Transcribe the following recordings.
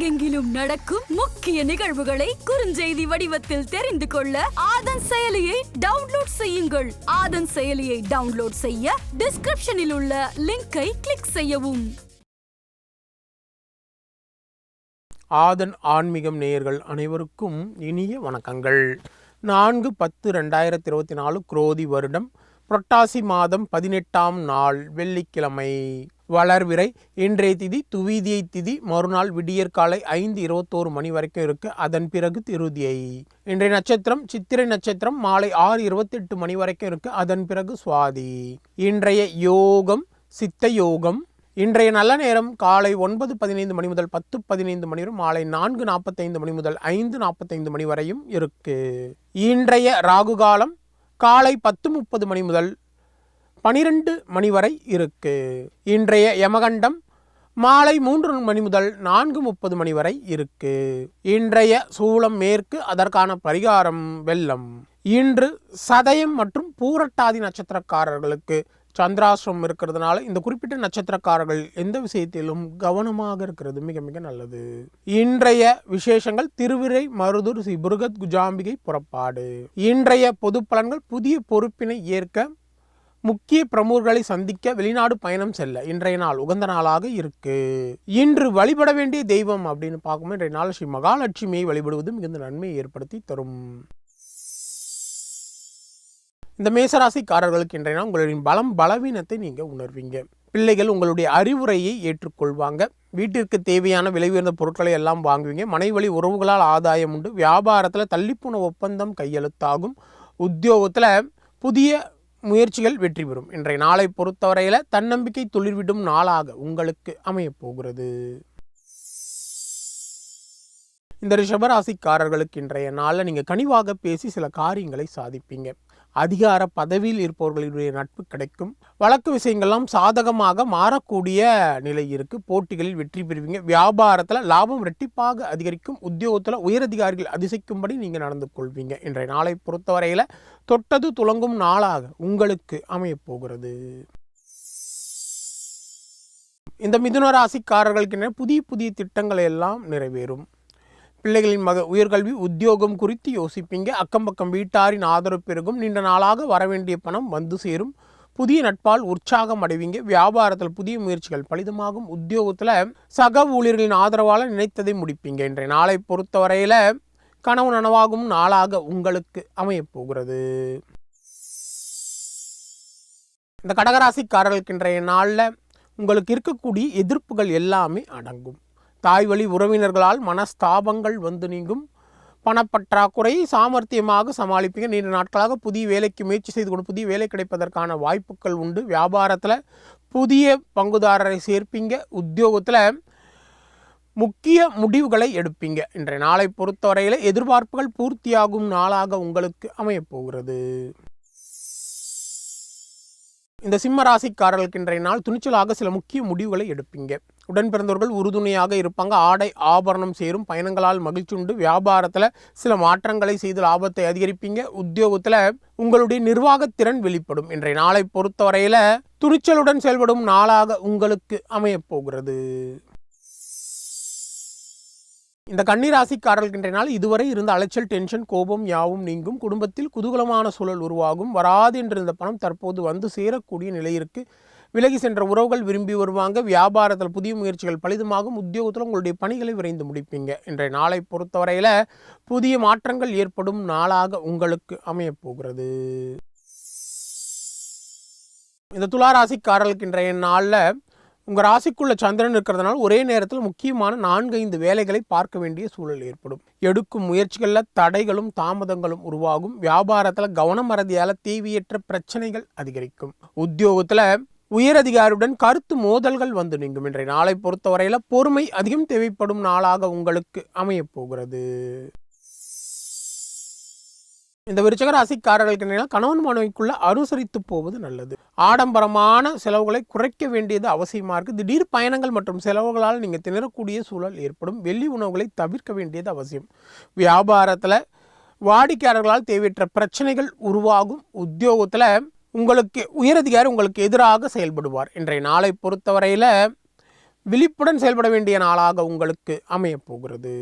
உலகெங்கிலும் நடக்கும் முக்கிய நிகழ்வுகளை குறுஞ்செய்தி வடிவத்தில் தெரிந்து கொள்ள ஆதன் செயலியை டவுன்லோட் செய்யுங்கள். ஆதன் செயலியை டவுன்லோட் செய்ய டிஸ்கிரிப்ஷனில் உள்ள லிங்கை கிளிக் செய்யவும். ஆதன் ஆன்மீகம் நேயர்கள் அனைவருக்கும் இனிய வணக்கங்கள். நான்கு பத்து ரெண்டாயிரத்தி இருபத்தி நாலு குரோதி வருடம் புரட்டாசி மாதம் பதினெட்டாம் நாள் வெள்ளிக்கிழமை. வளர்விரை. இன்றைய திதி துவீதியை திதி மறுநாள் விடியற்காலை ஐந்து இருபத்தோரு மணி வரைக்கும் இருக்கு. அதன் பிறகு திருதியை. இன்றைய நட்சத்திரம் சித்திரை நட்சத்திரம் மாலை ஆறு இருபத்தெட்டு மணி வரைக்கும் இருக்கு. அதன் பிறகு சுவாதி. இன்றைய யோகம் சித்த யோகம். இன்றைய நல்ல நேரம் காலை ஒன்பது பதினைந்து மணி முதல் பத்து பதினைந்து மணி வரை மாலை நான்கு நாற்பத்தைந்து மணி முதல் ஐந்து நாற்பத்தைந்து மணி வரையும் இருக்கு. இன்றைய ராகு காலம் காலை பத்து முப்பது மணி முதல் பனிரெண்டு மணி வரை இருக்கு. இன்றைய யமகண்டம் மாலை மூன்று மணி முதல் நான்கு முப்பது மணி வரை இருக்கு. இன்றைய சூளம் மேற்கு அதற்கான பரிகாரம் வெள்ளம். இன்று சதயம் மற்றும் பூரட்டாதி நட்சத்திரக்காரர்களுக்கு சந்திராசிரம் இருக்கிறதுனால இந்த குறிப்பிட்ட நட்சத்திரக்காரர்கள் எந்த விஷயத்திலும் கவனமாக இருக்கிறது மிக மிக நல்லது. இன்றைய விசேஷங்கள் திருவிரை மருதூர் ஸ்ரீ புருகத் குஜாம்பிகை புறப்பாடு. இன்றைய பொது பலன்கள் புதிய பொறுப்பினை ஏற்க முக்கிய பிரமுகர்களை சந்திக்க வெளிநாடு பயணம் செல்ல இன்றைய நாள் உகந்த நாளாக இருக்கு. இன்று வழிபட வேண்டிய தெய்வம் அப்படின்னு பார்க்கும்போது இன்றைய நாள் ஸ்ரீ மகாலட்சுமியை வழிபடுவது மிகுந்த நன்மையை ஏற்படுத்தி தரும். இந்த மேசராசிக்காரர்களுக்கு இன்றைய நாள் உங்களின் பலம் பலவீனத்தை நீங்க உணர்வீங்க. பிள்ளைகள் உங்களுடைய அறிவுரையை ஏற்றுக்கொள்வாங்க. வீட்டிற்கு தேவையான விலை உயர்ந்த பொருட்களை எல்லாம் வாங்குவீங்க. மனைவழி உறவுகளால் ஆதாயம் உண்டு. வியாபாரத்தில் தள்ளிப்புண ஒப்பந்தம் கையெழுத்தாகும். உத்தியோகத்தில் புதிய முயற்சிகள் வெற்றி பெறும். இன்றைய நாளை பொறுத்தவரையில் தன்னம்பிக்கை துளிர்விடும் நாளாக உங்களுக்கு அமையப் போகிறது. இந்த ரிஷபராசிக்காரர்களுக்கு இன்றைய நாளில் நீங்கள் கனிவாக பேசி சில காரியங்களை சாதிப்பீங்க. அதிகார பதவியில் இருப்பவர்களுடைய நட்பு கிடைக்கும். வழக்கு விஷயங்கள்லாம் சாதகமாக மாறக்கூடிய நிலை இருக்குது போட்டிகளில் வெற்றி பெறுவீங்க. வியாபாரத்தில் லாபம் ரெட்டிப்பாக அதிகரிக்கும். உத்தியோகத்தில் உயரதிகாரிகள் அதிசயிக்கும்படி நீங்கள் நடந்து கொள்வீங்க. இன்றைய நாளை பொறுத்தவரையில் தொட்டது துளங்கும் நாளாக உங்களுக்கு அமையப்போகிறது. இந்த மிதுன ராசிக்காரர்களுக்கு புதிய புதிய திட்டங்களை எல்லாம் நிறைவேறும். பிள்ளைகளின் மக உயர்கல்வி உத்தியோகம் குறித்து யோசிப்பீங்க. அக்கம் பக்கம் வீட்டாரின் ஆதரவு பெருகும். நீண்ட நாளாக வரவேண்டிய பணம் வந்து சேரும். புதிய நட்பால் உற்சாகம் அடைவீங்க. வியாபாரத்தில் புதிய முயற்சிகள் பலிதமாகும். உத்தியோகத்தில் சக ஊழியர்களின் ஆதரவால் நினைத்ததை முடிப்பீங்க. இன்றைய நாளை பொறுத்தவரையில் கனவு நனவாகும் நாளாக உங்களுக்கு அமையப்போகிறது. இந்த கடகராசிக்காரர்களுக்கு இன்றைய நாளில் உங்களுக்கு இருக்கக்கூடிய எதிர்ப்புகள் எல்லாமே அடங்கும். தாய் வழி உறவினர்களால் மனஸ்தாபங்கள் வந்து நீங்கும். பணப்பற்றாக்குறை சாமர்த்தியமாக சமாளிப்பீங்க. நீண்ட நாட்களாக புதிய வேலைக்கு முயற்சி செய்து கொண்டு புதிய வேலை கிடைப்பதற்கான வாய்ப்புகள் உண்டு. வியாபாரத்தில் புதிய பங்குதாரரை சேர்ப்பீங்க. உத்தியோகத்தில் முக்கிய முடிவுகளை எடுப்பீங்க. இன்றைய நாளை பொறுத்தவரையில் எதிர்பார்ப்புகள் பூர்த்தியாகும் நாளாக உங்களுக்கு அமையப்போகிறது. இந்த சிம்ம ராசிக்காரர்களுக்கு இன்றைய நாள் துணிச்சலாக சில முக்கிய முடிவுகளை எடுப்பீங்க. உடன் பிறந்தவர்கள் உறுதுணையாக இருப்பாங்க. ஆடை ஆபரணம் சேரும். பயணங்களால் மகிழ்ச்சி உண்டு. வியாபாரத்தில் சில மாற்றங்களை செய்து லாபத்தை அதிகரிப்பீங்க. உத்தியோகத்தில் உங்களுடைய நிர்வாகத்திறன் வெளிப்படும். இன்றைய நாளை பொறுத்தவரையில் துணிச்சலுடன் செயல்படும் நாளாக உங்களுக்கு அமையப்போகிறது. இந்த கன்னிராசிக்காரர்கள் இன்றைய நாள் இதுவரை இருந்த அலைச்சல் டென்ஷன் கோபம் யாவும் நீங்கும். குடும்பத்தில் குதூகலமான சூழல் உருவாகும். வராது என்றிருந்த பணம் தற்போது வந்து சேரக்கூடிய நிலை விலகி சென்ற உறவுகள் விரும்பி வருவாங்க. வியாபாரத்தில் புதிய முயற்சிகள் பலிதமாகும். உத்தியோகத்தில் உங்களுடைய பணிகளை விரைந்து முடிப்பீங்க. இன்றைய நாளை பொறுத்தவரையில் புதிய மாற்றங்கள் ஏற்படும் நாளாக உங்களுக்கு அமையப்போகிறது இந்த துளாராசிக்காரர்களுக்கு இன்றைய நாளில் உங்கள் ராசிக்குள்ள சந்திரன் இருக்கிறதுனால ஒரே நேரத்தில் முக்கியமான நான்கு ஐந்து வேலைகளை பார்க்க வேண்டிய சூழல் ஏற்படும். எடுக்கும் முயற்சிகளில் தடைகளும் தாமதங்களும் உருவாகும். வியாபாரத்தில் கவனம் மறதியால் தேவையற்ற பிரச்சனைகள் அதிகரிக்கும். உத்தியோகத்தில் உயரதிகாரியுடன் கருத்து மோதல்கள் வந்து நீங்கும். இன்றைய நாளை பொறுத்தவரையில் பொறுமை அதிகம் தேவைப்படும் நாளாக உங்களுக்கு அமையப் போகிறது. இந்த விருச்சக ராசிக்காரர்களுக்கு கணவன் மனைவிக்குள்ள அனுசரித்து போவது நல்லது. ஆடம்பரமான செலவுகளை குறைக்க வேண்டியது அவசியமாக இருக்குது திடீர் பயணங்கள் மற்றும் செலவுகளால் நீங்கள் திணறக்கூடிய சூழல் ஏற்படும். வெள்ளி உணவுகளை தவிர்க்க வேண்டியது அவசியம். வியாபாரத்தில் வாடிக்கையாளர்களால் தேவையற்ற பிரச்சனைகள் உருவாகும். உத்தியோகத்தில் உங்களுக்கு உயரதிகாரி உங்களுக்கு எதிராக செயல்படுவார். இன்றைய நாளை பொறுத்தவரையில் விழிப்புடன் செயல்பட வேண்டிய நாளாக உங்களுக்கு அமையப் போகிறது.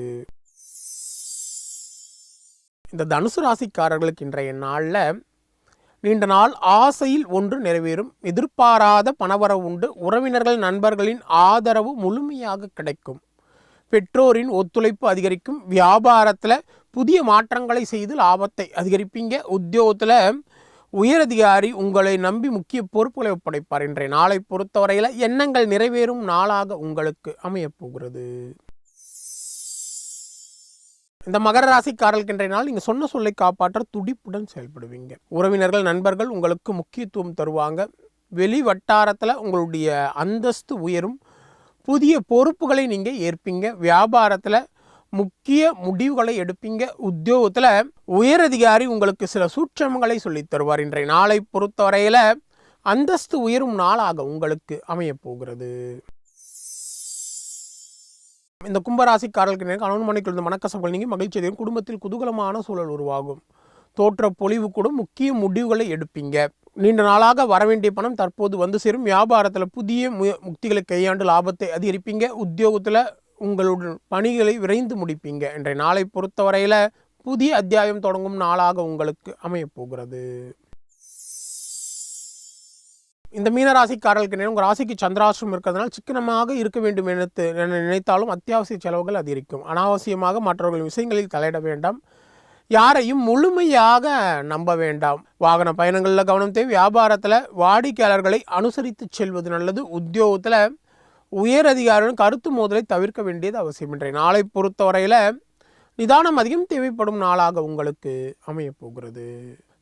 இந்த தனுசு ராசிக்காரர்களுக்கு இன்றைய நாளில் நீண்ட நாள் ஆசையில் ஒன்று நிறைவேறும். எதிர்பாராத பணவரவு உண்டு. உறவினர்கள் நண்பர்களின் ஆதரவு முழுமையாக கிடைக்கும். பெற்றோரின் ஒத்துழைப்பு அதிகரிக்கும். வியாபாரத்தில் புதிய மாற்றங்களை செய்து லாபத்தை அதிகரிப்பீங்க. உத்தியோகத்தில் உயரதிகாரி உங்களை நம்பி முக்கிய பொறுப்புகளை ஒப்படைப்பார். இன்றைய நாளை பொறுத்தவரையில் எண்ணங்கள் நிறைவேறும் நாளாக உங்களுக்கு அமையப் போகிறது இந்த மகர ராசிக்காரர்களுக்கு இன்றைய நாள் நீங்கள் சொன்ன சொல்லை காப்பாற்ற துடிப்புடன் செயல்படுவீங்க. உறவினர்கள் நண்பர்கள் உங்களுக்கு முக்கியத்துவம் தருவாங்க. வெளி வட்டாரத்தில் உங்களுடைய அந்தஸ்து உயரும். புதிய பொறுப்புகளை நீங்கள் ஏற்பீங்க. வியாபாரத்தில் முக்கிய முடிவுகளை எடுப்பீங்க. உத்தியோகத்தில் உயரதிகாரி உங்களுக்கு சில சூட்சமங்களை சொல்லித் தருவார். இன்றைய நாளை பொறுத்தவரையில் அந்தஸ்து உயரும் நாளாக உங்களுக்கு அமையப் போகிறது. இந்த கும்பராசிக்காரர்களுக்கு கணவன் மனைக்கு இருந்த மனக்கசப்புகள் நீங்கள் மகிழ்ச்சி குடும்பத்தில் குதூகலமான சூழல் உருவாகும். தோற்ற பொலிவு கூட முக்கிய முடிவுகளை எடுப்பீங்க. நீண்ட நாளாக வரவேண்டிய பணம் தற்போது வந்து சேரும். வியாபாரத்தில் புதிய மு- முக்திகளை கையாண்டு லாபத்தை அதிகரிப்பீங்க. உத்தியோகத்தில் உங்களுடைய பணிகளை விரைந்து முடிப்பீங்க. இன்றைய நாளை பொறுத்தவரையில் புதிய அத்தியாயம் தொடங்கும் நாளாக உங்களுக்கு அமையப் போகிறது இந்த மீனராசிக்காரர்களுக்கு உங்கள் ராசிக்கு சந்திராசிரம் இருக்கிறதுனால சிக்கனமாக இருக்க வேண்டும் என்று என நினைத்தாலும் அத்தியாவசிய செலவுகள் அதிகரிக்கும். அனாவசியமாக மற்றவர்கள் விஷயங்களில் தலையிட வேண்டாம். யாரையும் முழுமையாக நம்ப வேண்டாம். வாகன பயணங்களில் கவனம் தேவை. வியாபாரத்தில் வாடிக்கையாளர்களை அனுசரித்து செல்வது நல்லது. உத்தியோகத்தில் உயர் அதிகாரிகள் கருத்து மோதலை தவிர்க்க வேண்டியது அவசியம். இன்றைய நாளை பொறுத்தவரையில் நிதானம் அதிகம் தேவைப்படும் நாளாக உங்களுக்கு அமையப் போகிறது.